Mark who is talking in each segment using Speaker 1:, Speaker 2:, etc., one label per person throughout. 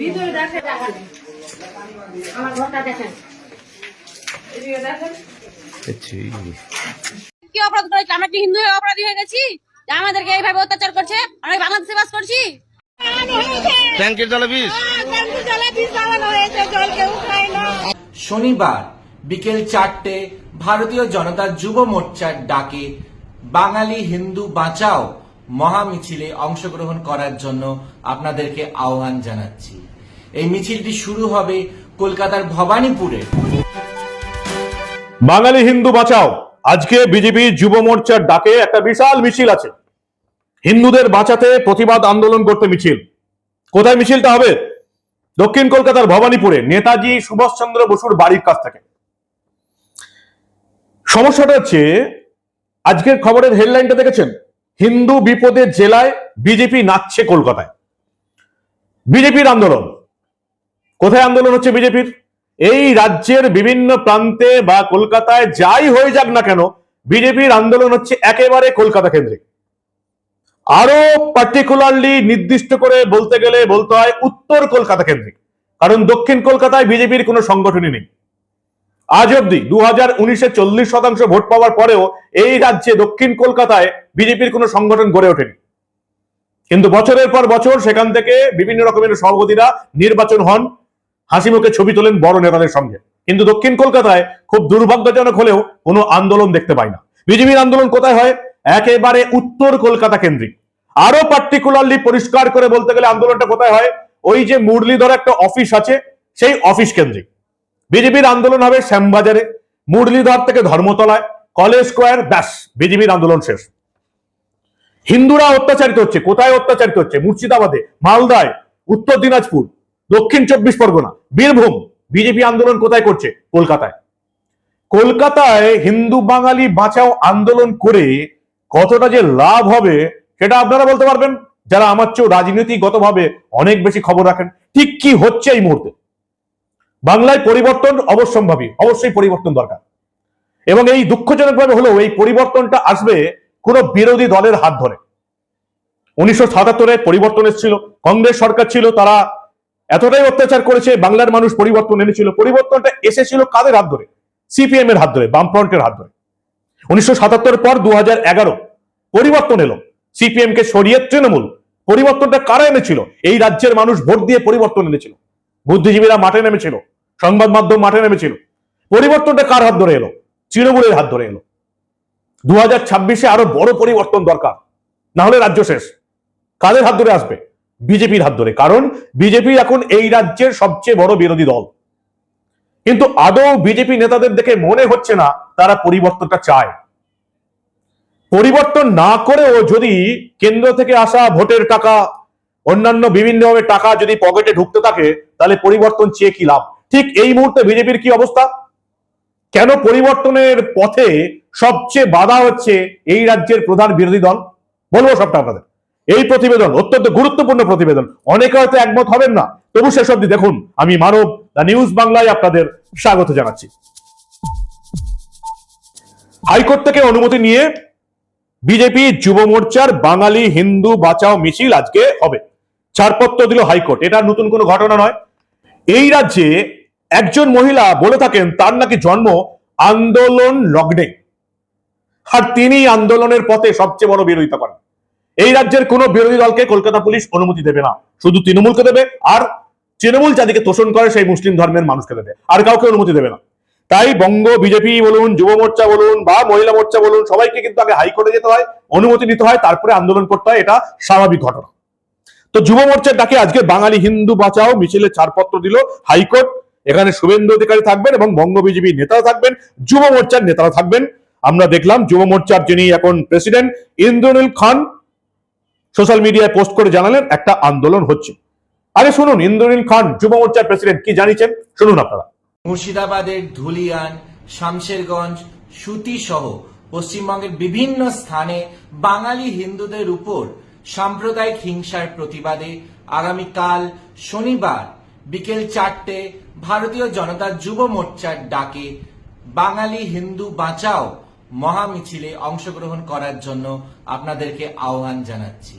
Speaker 1: ভিতরে দেখেন আমার ঘরটা দেখেন
Speaker 2: কি অপরাধ করেছি? আমরা কি হিন্দু হয়ে অপরাধী হয়ে গেছি? আমাদেরকে এইভাবে অত্যাচার করছে? আমরা বাংলাদেশে বাস করছি?
Speaker 3: শনিবার বিকেল চারটে ভারতীয় জনতা যুব মোর্চার ডাকে বাঙালি হিন্দু বাঁচাও। মহামিছিলে অংশগ্রহণ করার জন্য আপনাদেরকে আহ্বান জানাচ্ছি। এই মিছিলটি শুরু হবে কলকাতার ভবানীপুরে।
Speaker 4: বাঙালি হিন্দু বাঁচাও। আজকে বিজেপি যুব মোর্চার ডাকে একটা বিশাল মিছিল আছে। হিন্দুদের বাঁচাতে প্রতিবাদ আন্দোলন করতে মিছিল। কোথায় মিছিলটা হবে? দক্ষিণ কলকাতার ভবানীপুরে। নেতাজি সুভাষচন্দ্র বসুর বাড়ির কাছ থেকে। সমস্যাটা হচ্ছে, আজকের খবরের হেডলাইনটা দেখেছেন? হিন্দু বিপদের জেলায় বিজেপি নাচছে কলকাতায়। বিজেপির আন্দোলন। কোথায় আন্দোলন হচ্ছে বিজেপির? এই রাজ্যের বিভিন্ন প্রান্তে বা কলকাতায় যাই হয়ে যাক না কেন, বিজেপির আন্দোলন হচ্ছে একেবারে কলকাতা কেন্দ্রিক। আরও পার্টিকুলারলি নির্দিষ্ট করে বলতে গেলে বলতে হয় উত্তর কলকাতা কেন্দ্রিক। কারণ দক্ষিণ কলকাতায় বিজেপির কোনো সংগঠনই নেই। আজ অব্দি দু হাজার উনিশে চল্লিশ শতাংশ ভোট পাওয়ার পরেও এই রাজ্যে দক্ষিণ কলকাতায় বিজেপির কোনো সংগঠন গড়ে ওঠেনি। কিন্তু বছরের পর বছর সেখান থেকে বিভিন্ন রকমের সভাপতিরা নির্বাচন হন, হাসি মুখে ছবি তোলেন বড় নেতাদের সঙ্গে। কিন্তু দক্ষিণ কলকাতায় খুব দুর্ভাগ্যজনক হলেও কোনো আন্দোলন দেখতে পাই না। বিজেপির আন্দোলন কোথায় হয়? একেবারে উত্তর কলকাতা কেন্দ্রিক। আরও পার্টিকুলারলি পরিষ্কার করে বলতে গেলে আন্দোলনটা কোথায় হয়? ওই যে মুরলীধর একটা অফিস আছে, সেই অফিস কেন্দ্রিক। বিজেপির আন্দোলন হবে শ্যামবাজারে। মুরলীধর থেকে ধর্মতলায়। কলেজ স্কোয়ার, ব্যাস, বিজেপির আন্দোলন শেষ। হিন্দুরা অত্যাচারিত হচ্ছে। কোথায় অত্যাচারিত হচ্ছে? মুর্শিদাবাদে, মালদায়, উত্তর দিনাজপুর, দক্ষিণ চব্বিশ পরগনা, বীরভূম। বিজেপি আন্দোলন কোথায় করছে? কলকাতায়। কলকাতায় হিন্দু বাঙালি বাঁচাও আন্দোলন করে কতটা যে লাভ হবে, সেটা আপনারা বলতে পারবেন। যারা আমার চেয়েও রাজনীতিগতভাবে অনেক বেশি খবর রাখেন, ঠিক কি হচ্ছে এই মুহূর্তে? বাংলায় পরিবর্তন অবশ্যম্ভাবী, অবশ্যই পরিবর্তন দরকার। এবং এই দুঃখজনকভাবে হলেও এই পরিবর্তনটা আসবে কোনো বিরোধী দলের হাত ধরে। উনিশশো সাতাত্তরে পরিবর্তন এসেছিল, কংগ্রেস সরকার ছিল, তারা এতটাই অত্যাচার করেছে, বাংলার মানুষ পরিবর্তন এনেছিল। পরিবর্তনটা এসেছিল কাদের হাত ধরে? সিপিএম এর হাত ধরে, বামফ্রন্টের হাত ধরে। উনিশশো সাতাত্তর পর দু এগারো পরিবর্তন এলো সিপিএম কে সরিয়ে তৃণমূল। পরিবর্তনটা কারা এনেছিল? এই রাজ্যের মানুষ ভোট দিয়ে পরিবর্তন এনেছিল। বুদ্ধিজীবীরা মাঠে নেমেছিল, সংবাদ মাধ্যম মাঠে নেমেছিল। পরিবর্তনটা কার হাত ধরে এলো? তৃণমূলের হাত ধরে এলো। দু হাজার ছাব্বিশে আরও বড় পরিবর্তন দরকার না হলে রাজ্য শেষ। কাদের হাত ধরে আসবে? বিজেপির হাত ধরে, কারণ বিজেপি এখন এই রাজ্যের সবচেয়ে বড় বিরোধী দল। কিন্তু আদৌ বিজেপি নেতাদের দেখে মনে হচ্ছে না তারা পরিবর্তনটা চায়। পরিবর্তন না করেও যদি কেন্দ্র থেকে আসা ভোটের টাকা অন্যান্য বিভিন্নভাবে টাকা যদি পকেটে ঢুকতে থাকে, তাহলে পরিবর্তন চেয়ে কি লাভ? ঠিক এই মুহূর্তে বিজেপির কি অবস্থা? কেন পরিবর্তনের পথে সবচেয়ে বাধা হচ্ছে এই রাজ্যের প্রধান বিরোধী দল? বলব সবটা আপনাদের। এই প্রতিবেদন অত্যন্ত গুরুত্বপূর্ণ প্রতিবেদন। অনেকে হয়তো একমত হবেন না। তবু শেষ অব্দি দেখুন, আমি মানব, দ্য নিউজ বাংলায় আপনাদের স্বাগত জানাচ্ছি। হাইকোর্ট থেকে অনুমতি নিয়ে বিজেপি যুব মোর্চার বাঙালি হিন্দু বাঁচাও মিছিল আজকে হবে। ছাড়পত্র দিল হাইকোর্ট। এটা নতুন কোনো ঘটনা নয়। এই রাজ্যে একজন মহিলা বলে থাকেন, তার নাকি জন্ম আন্দোলন লগ্নে। আর তিনি আন্দোলনের পথে সবচেয়ে বড় বিরোধিতা করেন। এই রাজ্যের কোন বিরোধী দলকে কলকাতা পুলিশ অনুমতি দেবে না। শুধু তৃণমূলকে দেবে, আর তৃণমূল যাদেরকে তোষণ করে, সেই মুসলিম ধর্মের মানুষকে দেবে। আর কাউকে অনুমতি দেবে না। তাই বঙ্গ, বিজেপি বলুন, যুব মোর্চা বলুন, বা মহিলা মোর্চা বলুন, সবাইকে কিন্তু আগে হাইকোর্টে যেতে হয়, অনুমতি নিতে হয়, তারপরে আন্দোলন করতে হয়। এটা স্বাভাবিক ঘটনা। তো যুব মোর্চার ডাকে আজকে বাঙালি হিন্দু বাঁচাও, মিছিলে ছাড়পত্র দিল হাইকোর্ট। এখানে শুভেন্দু অধিকারী থাকবেন এবং বঙ্গ বিজেপি নেতারা থাকবেন, যুব মোর্চার নেতারা থাকবেন। আমরা দেখলাম যুব মোর্চার যিনি এখন প্রেসিডেন্ট, ইন্দ্রনীল খান সোশ্যাল মিডিয়ায় পোস্ট করে জানালেন, একটা আন্দোলন হচ্ছে। আরে শুনুন, ইন্দ্রনীল খান, যুব মোর্চার প্রেসিডেন্ট, কি জানিয়েছেন? শুনুন আপনারা।
Speaker 3: মুর্শিদাবাদের ধুলিয়ান, শামশেরগঞ্জ সুতি সহ পশ্চিমবঙ্গের বিভিন্ন স্থানে বাঙালি হিন্দুদের উপর সাম্প্রদায়িক হিংসার প্রতিবাদে আগামীকাল শনিবার বিকেল চারটে ভারতীয় জনতা যুব মোর্চার ডাকে বাঙালি হিন্দু বাঁচাও মহামিছিলে অংশগ্রহণ করার জন্য আপনাদেরকে আহ্বান জানাচ্ছি।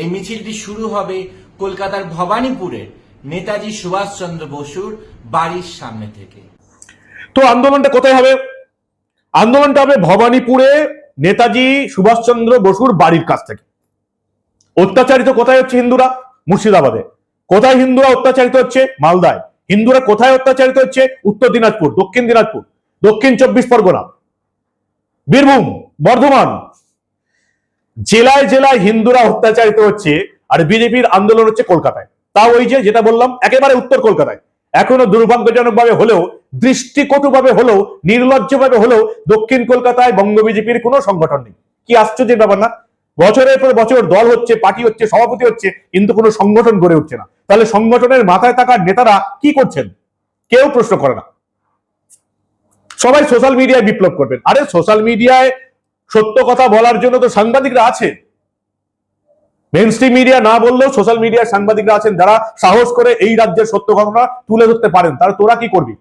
Speaker 3: এই মিছিলটি শুরু হবে কলকাতার ভবানীপুরে। নেতাজি সুভাষচন্দ্র বসুর বাড়ির সামনে থেকে।
Speaker 4: তো আন্দোলনটা কোথায় হবে? আন্দোলনটা হবে ভবানীপুরে নেতাজি সুভাষচন্দ্র বসুর বাড়ির কাছ থেকে। অত্যাচারিত কোথায় হচ্ছে হিন্দুরা? মুর্শিদাবাদে। কোথায় হিন্দুরা অত্যাচারিত হচ্ছে? মালদায়। হিন্দুরা কোথায় অত্যাচারিত হচ্ছে? উত্তর দিনাজপুর, দক্ষিণ দিনাজপুর, দক্ষিণ চব্বিশ পরগনা। বীরভূম, বর্ধমান। জেলায় জেলায় হিন্দুরা অত্যাচারিত হচ্ছে আর বিজেপির আন্দোলন হচ্ছে কলকাতায়। তাও ওই যে যেটা বললাম, একেবারে উত্তর কলকাতায়। এখনও দুর্ভাগ্যজনক ভাবে হলেও, দৃষ্টিকটুভাবে হলেও, নির্লজ্জভাবে হলেও দক্ষিণ কলকাতায় বঙ্গ বিজেপির কোনো সংগঠন নেই। কি আশ্চর্যের ব্যাপার না? বছরের পর বছর দল হচ্ছে, পার্টি হচ্ছে, সভাপতি হচ্ছে, কিন্তু কোনো সংগঠন গড়ে উঠছে না। তাহলে সংগঠনের মাথায় থাকা নেতারা কি করছেন? কেউ প্রশ্ন করে না। সবাই সোশ্যাল মিডিয়ায় বিপ্লব করবেন। আরে সোশ্যাল মিডিয়ায় সত্য কথা বলার জন্য তো সাংবাদিকরা আছে। মেন স্ট্রিম মিডিয়া না বললেও সোশ্যাল মিডিয়ার সাংবাদিকরা আছেন। যারা সাহস করে এই রাজ্যের সত্য ঘটনা তুলে ধরতে পারেন তারা তোরা কি করবি?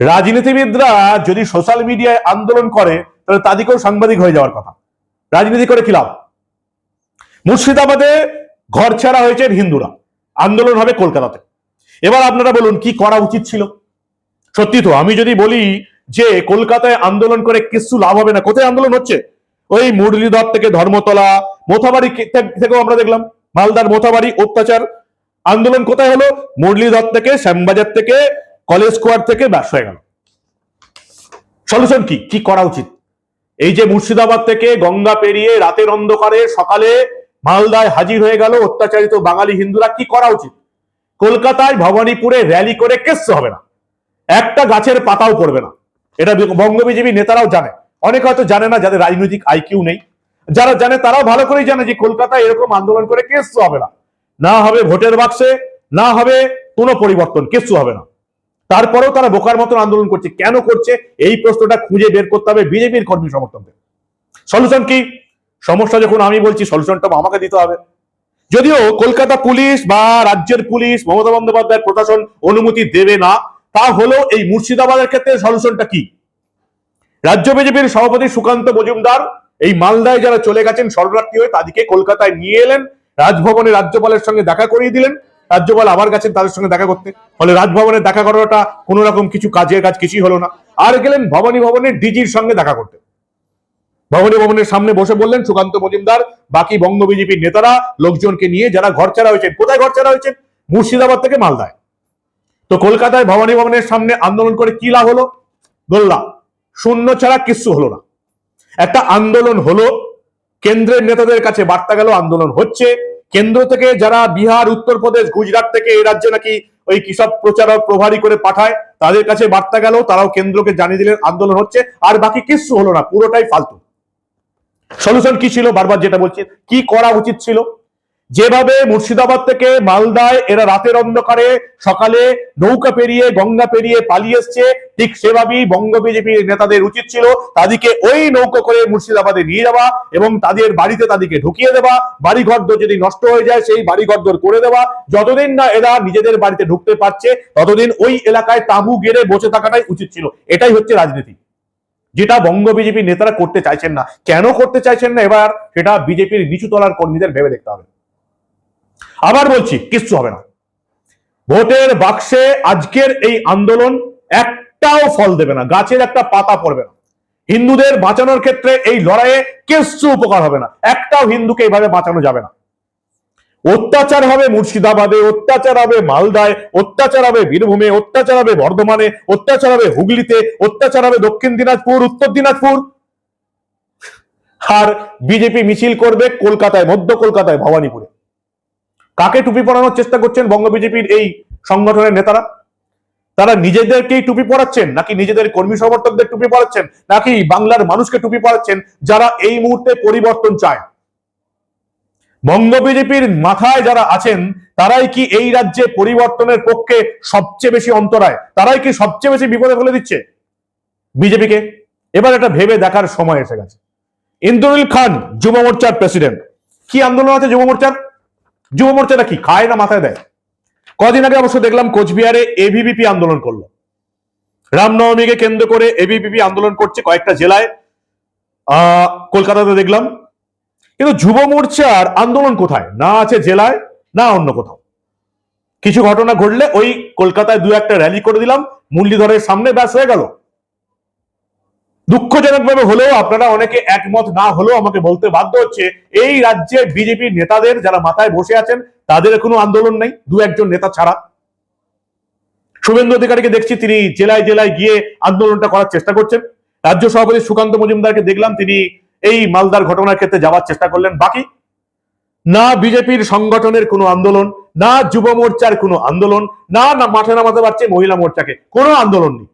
Speaker 4: রাজনীতিবিদরা যদি সোশ্যাল মিডিয়ায় আন্দোলন করে, তাহলে তাদেরকেও সাংবাদিক হয়ে যাওয়ার কথা। রাজনীতি করে কি লাভ? মুর্শিদাবাদে ঘর ছাড়া হয়েছে হিন্দুরা। আন্দোলন হবে কলকাতাতে। এবার আপনারা বলুন, কি করা উচিত ছিল? সত্যি তো, আমি যদি বলি যে কলকাতায় আন্দোলন করে কিছু লাভ হবে না, কোথায় আন্দোলন হচ্ছে? ওই মুরলীধর থেকে ধর্মতলা, মোথাবাড়ি থেকেও আমরা দেখলাম, মালদার মোথাবাড়ি অত্যাচার। আন্দোলন কোথায় হলো? মুরলীধর থেকে, শ্যামবাজার থেকে, কলেজ স্কোয়ার থেকে ব্যাস হয়ে গেল। সলিউশন কি? কি করা উচিত? এই যে মুর্শিদাবাদ থেকে গঙ্গা পেরিয়ে রাতের অন্ধকারে সকালে মালদায় হাজির হয়ে গেল অত্যাচারিত বাঙালি হিন্দুরা। কি করা উচিত? কলকাতায় ভবানীপুরে র্যালি করে কেস হবে না। একটা গাছের পাতাও পড়বে না। এটা বঙ্গ বিজেপি নেতারাও জানে। অনেকে হয়তো জানে না, যাদের রাজনৈতিক আইকিউ নেই। যারা জানে, তারাও ভালো করেই জানে যে কলকাতায় এরকম আন্দোলন করে কেসু হবে না। না হবে ভোটের বাক্সে, না হবে কোনো পরিবর্তন কেসু হবে না। তারপরেও তারা বোকার মতন আন্দোলন করছে। কেন করছে? এই প্রশ্নটা খুঁজে বের করতে হবে বিজেপির কর্মী সমর্থকদের। সলিউশন কি? সমস্যা যখন আমি বলছি সলিউশনটা আমাকে দিতে হবে। যদিও কলকাতা পুলিশ বা রাজ্যের পুলিশ, মমতা বন্দ্যোপাধ্যায়ের প্রশাসন অনুমতি দেবে না, তা হলো এই মুর্শিদাবাদের ক্ষেত্রে সলিউশনটা কি? রাজ্য বিজেপির সভাপতি সুকান্ত মজুমদার এই মালদায় যারা চলে গেছেন, শরণার্থী হয়ে তাদেরকে কলকাতায় নিয়ে এলেন, রাজভবনে রাজ্যপালের সঙ্গে দেখা করিয়ে দিলেন। রাজ্যপাল আবার গেছেন তাদের সঙ্গে দেখা করতে। ফলে রাজভবনে দেখা করাটা কোন রকম কিছু কাজের কাজ কিছুই হলো না। আর গেলেন ভবানী ভবনের ডিজির সঙ্গে দেখা করতে। ভবানী ভবনের সামনে বসে বললেন, সুকান্ত মজুমদার, বাকি বঙ্গ বিজেপির নেতারা, লোকজনকে নিয়ে যারা ঘর ছাড়া হয়েছেন, কোথায় ঘর ছাড়া হয়েছেন? মুর্শিদাবাদ থেকে মালদায়। তো কলকাতায় ভবানী ভবনের সামনে আন্দোলন করে কি লাভ হলো? গোল্লা শূন্য ছাড়া কিচ্ছু হলো না। একটা আন্দোলন হলো, কেন্দ্রের নেতাদের কাছে বার্তা গেল, আন্দোলন হচ্ছে। কেন্দ্র থেকে যারা বিহার উত্তরপ্রদেশ গুজরাট থেকে এই রাজ্যে নাকি ওই কৃষক প্রচারক, প্রভারী করে পাঠায়, তাদের কাছে বার্তা গেল, তারাও কেন্দ্রকে জানিয়ে দিলেন, আন্দোলন হচ্ছে, আর বাকি কিচ্ছু হলো না, পুরোটাই ফালতু। সলিউশন কি ছিল? বারবার যেটা বলছি, কি করা উচিত ছিল? যেভাবে মুর্শিদাবাদ থেকে মালদায় এরা রাতের অন্ধকারে সকালে নৌকা পেরিয়ে, গঙ্গা পেরিয়ে পালিয়ে এসছে, ঠিক সেভাবেই বঙ্গ বিজেপির নেতাদের উচিত ছিল তাদেরকে ওই নৌকো করে মুর্শিদাবাদে নিয়ে যাওয়া এবং তাদের বাড়িতে তাদেরকে ঢুকিয়ে দেওয়া। বাড়িঘর যদি নষ্ট হয়ে যায়, সেই বাড়িঘর করে দেওয়া। যতদিন না এরা নিজেদের বাড়িতে ঢুকতে পারছে, ততদিন ওই এলাকায় তাঁবু গেড়ে বসে থাকাটাই উচিত ছিল। এটাই হচ্ছে রাজনীতি। যেটা বঙ্গ বিজেপির নেতারা করতে চাইছেন না। কেন করতে চাইছেন না এবার? সেটা বিজেপির নিচু তলার কর্মীদের ভেবে দেখতে হবে। আবার বলছি, কিচ্ছু হবে না। ভোটের বাক্সে আজকের এই আন্দোলন একটাও ফল দেবে না, গাছের একটা পাতা পড়বে না। হিন্দুদের বাঁচানোর ক্ষেত্রে এই লড়াইয়ে কিচ্ছু উপকার হবে না, একটাও হিন্দুকে এইভাবে বাঁচানো যাবে না। অত্যাচার হবে মুর্শিদাবাদে, অত্যাচার হবে মালদায়, অত্যাচার হবে বীরভূমে, অত্যাচার হবে বর্ধমানে, অত্যাচার হবে হুগলিতে, অত্যাচার হবে দক্ষিণ দিনাজপুর, উত্তর দিনাজপুর। আর বিজেপি মিছিল করবে কলকাতায়, মধ্য কলকাতায়, ভবানীপুরে। কাকে টুপি পরানোর চেষ্টা করছেন বঙ্গ বিজেপির এই সংগঠনের নেতারা? তারা নিজেদেরকেই টুপি পরাচ্ছেন নাকি নিজেদের কর্মী সমর্থকদের টুপি পরাচ্ছেন নাকি বাংলার মানুষকে টুপি পরাচ্ছেন যারা এই মুহূর্তে পরিবর্তন চায়? বঙ্গ বিজেপির মাথায় যারা আছেন, তারাই কি এই রাজ্যে পরিবর্তনের পক্ষে সবচেয়ে বেশি অন্তরায়? তারাই কি সবচেয়ে বেশি বিপদে ফেলে দিচ্ছে? বিজেপিকে? এবার এটা ভেবে দেখার সময় এসে গেছে। ইন্দুরুল খান, যুব মোর্চার প্রেসিডেন্ট। কি আন্দোলন আছে যুব মোর্চার? যুব মোর্চাটা কি? খায় না মাথায় দেয়? কদিন আগে অবশ্য দেখলাম কোচবিহারে এবিভিপি আন্দোলন করল। রামনবমীকে কেন্দ্র করে এবিভিপি আন্দোলন করছে কয়েকটা জেলায়। আহ কলকাতাতে দেখলাম। কিন্তু যুব মোর্চার আন্দোলন কোথায়? না আছে জেলায়, না অন্য কোথাও। কিছু ঘটনা ঘটলে ওই কলকাতায় দু একটা র্যালি করে দিলাম। মুরলীধরের সামনে ব্যাস হয়ে গেল। দুঃখজনকভাবে হলেও আপনারা অনেকে একমত না হলেও আমাকে বলতে বাধ্য হচ্ছে, এই রাজ্যে বিজেপি নেতাদের যারা মাথায় বসে আছেন, তাদের কোনো আন্দোলন নেই, দু একজন নেতা ছাড়া। শুভেন্দু অধিকারীকে দেখছি, তিনি জেলায় জেলায় গিয়ে আন্দোলনটা করার চেষ্টা করছেন। রাজ্য সভাপতি সুকান্ত মজুমদারকে দেখলাম, তিনি এই মালদার ঘটনার ক্ষেত্রে যাওয়ার চেষ্টা করলেন। বাকি? না বিজেপির সংগঠনের কোনো আন্দোলন, না যুব মোর্চার কোনো আন্দোলন, না না মাঠে নামাতে পারছে মহিলা মোর্চাকে, কোনো আন্দোলন নেই।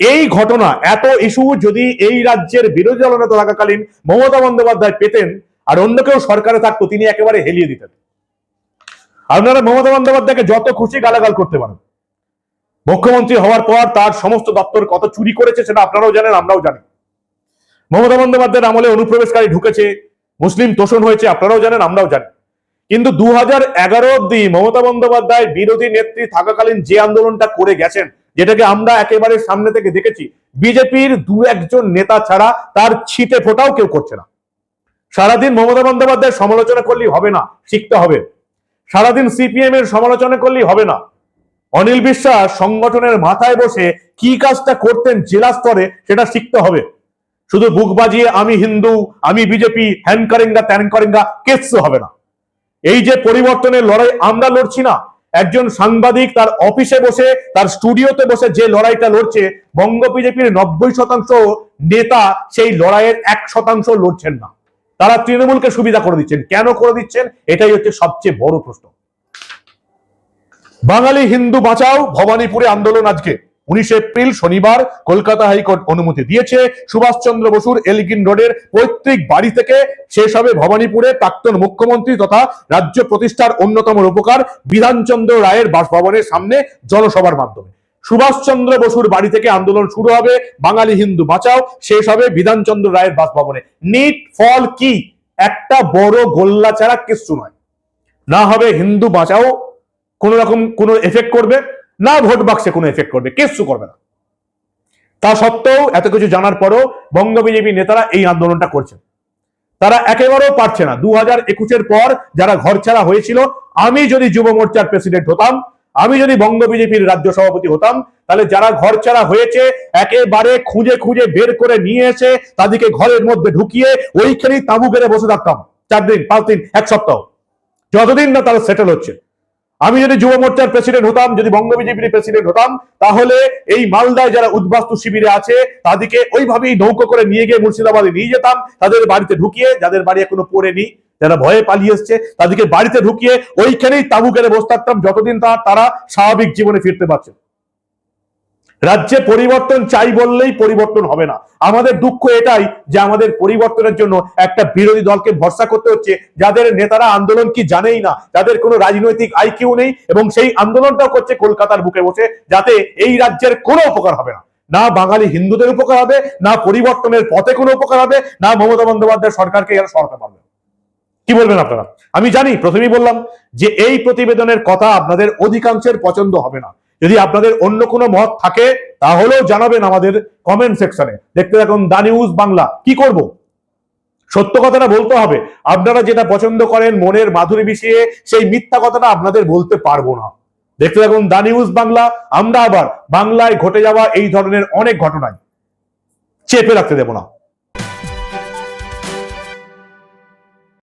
Speaker 4: এই ঘটনা, এত ইস্যু যদি এই রাজ্যের বিরোধী দলনেতা থাকাকালীন মমতা বন্দ্যোপাধ্যায় পেতেন আর অন্য কেউ সরকারে থাকতো, তিনি একেবারে হেলিয়ে দিতেন। আপনারা মমতা বন্দ্যোপাধ্যায়কে যত খুশি গালাগাল করতে পারেন। মুখ্যমন্ত্রী হওয়ার পর তার সমস্ত দপ্তর কত চুরি করেছে সেটা আপনারাও জানেন, আমরাও জানি। মমতা বন্দ্যোপাধ্যায়ের আমলে অনুপ্রবেশকারী ঢুকেছে, মুসলিম তোষণ হয়েছে, আপনারাও জানেন, আমরাও জানি। কিন্তু দু হাজার এগারো অব্দি মমতা বন্দ্যোপাধ্যায় বিরোধী নেত্রী থাকাকালীন যে আন্দোলনটা করে গেছেন যেটাকে আমরা একেবারে সামনে থেকে দেখেছি, বিজেপির দু একজন নেতা ছাড়া তার ছিটে ফোটাও কেউ করছে না। সারাদিন মমতা বন্দ্যোপাধ্যায়ের সমালোচনা করলেই হবে না, শিখতে হবে। সারাদিন সিপিএম এর সমালোচনা করলেই হবে না। অনিল বিশ্বাস সংগঠনের মাথায় বসে কি কাজটা করতেন জেলা স্তরে সেটা শিখতে হবে। শুধু বুক বাজিয়ে আমি হিন্দু, আমি বিজেপি, হ্যান করেঙ্গা, ত্যান করেঙ্গা, কিচ্ছু হবে না। এই যে পরিবর্তনের লড়াই, আমরা লড়ছি না। একজন সাংবাদিক তার অফিসে বসে, তার স্টুডিওতে বসে যে লড়াইটা লড়ছে, বঙ্গ বিজেপির নব্বই শতাংশ নেতা সেই লড়াইয়ের এক শতাংশ লড়ছেন না। তারা তৃণমূলকে সুবিধা করে দিচ্ছেন। কেন করে দিচ্ছেন? এটাই হচ্ছে সবচেয়ে বড় প্রশ্ন। বাঙালি হিন্দু বাঁচাও, ভবানীপুরে আন্দোলন আজকে। উনিশে এপ্রিল শনিবার কলকাতা হাইকোর্ট অনুমতি দিয়েছে। সুভাষচন্দ্র বসুর এলগিন রোডের পৈতৃক বাড়ি থেকে শেষ হবে ভবানীপুরে প্রাক্তন মুখ্যমন্ত্রী তথা রাজ্য প্রতিষ্ঠার অন্যতম রূপকার বিধানচন্দ্র রায়ের বাসভবনের সামনে জনসভার মাধ্যমে। সুভাষচন্দ্র বসুর বাড়ি থেকে আন্দোলন শুরু হবে বাঙালি হিন্দু বাঁচাও, শেষ হবে বিধানচন্দ্র রায়ের বাসভবনে। নিট ফল কি? একটা বড় গোল্লা ছাড়া কিচ্ছু নয়। না হবে হিন্দু বাঁচাও, কোন রকম কোনো এফেক্ট করবে। না ভোট বাক্সে কোনো এফেক্ট করবে, কিচ্ছু করবে না। তা সত্ত্বেও এত কিছু জানার পরও বঙ্গ বিজেপি নেতারা এই আন্দোলনটা করছেন তারা একেবারেও পারছে না। দু হাজার একুশের পর যারা ঘর ছাড়া হয়েছিল, আমি যদি যুব মোর্চার প্রেসিডেন্ট হতাম, আমি যদি বঙ্গ বিজেপির রাজ্য সভাপতি হতাম, তাহলে যারা ঘর ছাড়া হয়েছে, একেবারে খুঁজে খুঁজে বের করে নিয়ে এসে তাদেরকে ঘরের মধ্যে ঢুকিয়ে ওইখানেই তাঁবু গেড়ে বসে থাকতাম। চার দিন, পাঁচ দিন, এক সপ্তাহ। যতদিন না তারা সেটেল হচ্ছে। আমি যদি যুব মোর্চার প্রেসিডেন্ট হতাম, যদি বঙ্গ বিজেপির প্রেসিডেন্ট হতাম, তাহলে এই মালদায় যারা উদ্বাস্তু শিবিরে আছে, তাদেরকে ওইভাবেই নৌকো করে নিয়ে গিয়ে মুর্শিদাবাদে নিয়ে যেতাম, তাদের বাড়িতে ঢুকিয়ে, যাদের বাড়ি এখনও পড়েনি, যারা ভয়ে পালিয়ে এসছে, তাদেরকে বাড়িতে ঢুকিয়ে ওইখানেই তাবু কেড়ে বসে থাকতাম, যতদিন তারা স্বাভাবিক জীবনে ফিরতে পারছে। রাজ্যে পরিবর্তন চাই বললেই পরিবর্তন হবে না। আমাদের দুঃখ এটাই যে আমাদের পরিবর্তনের জন্য একটা বিরোধী দলকে ভরসা করতে হচ্ছে। যাদের নেতারা আন্দোলন কি জানেই না, যাদের কোনো রাজনৈতিক আইকিউ নেই এবং সেই আন্দোলনটাও করছে কলকাতার বুকে বসে, যাতে এই রাজ্যের কোনো উপকার হবে না। না বাঙালি হিন্দুদের উপকার হবে, না পরিবর্তনের পথে কোনো উপকার হবে, না মমতা বন্দ্যোপাধ্যায় সরকারকে এরা সরাতে পারবে কি বলবেন আপনারা? আমি জানি, প্রথমেই বললাম যে এই প্রতিবেদনের কথা আপনাদের অধিকাংশের পছন্দ হবে না। যদি আপনাদের অন্য কোনো মত থাকে, তাহলেও জানাবেন আমাদের কমেন্ট সেকশনে দেখতে থাকুন দা নিউজ বাংলা কি করব? সত্য কথাটা বলতে হবে। আপনারা যেটা পছন্দ করেন, মনের মাধুরী মিশিয়ে সেই মিথ্যা কথাটা আপনাদের বলতে পারব না। দেখতে থাকুন দা নিউজ বাংলা আমরা আবার বাংলায় ঘটে যাওয়া এই ধরনের অনেক ঘটনায় চেপে রাখতে দেব না।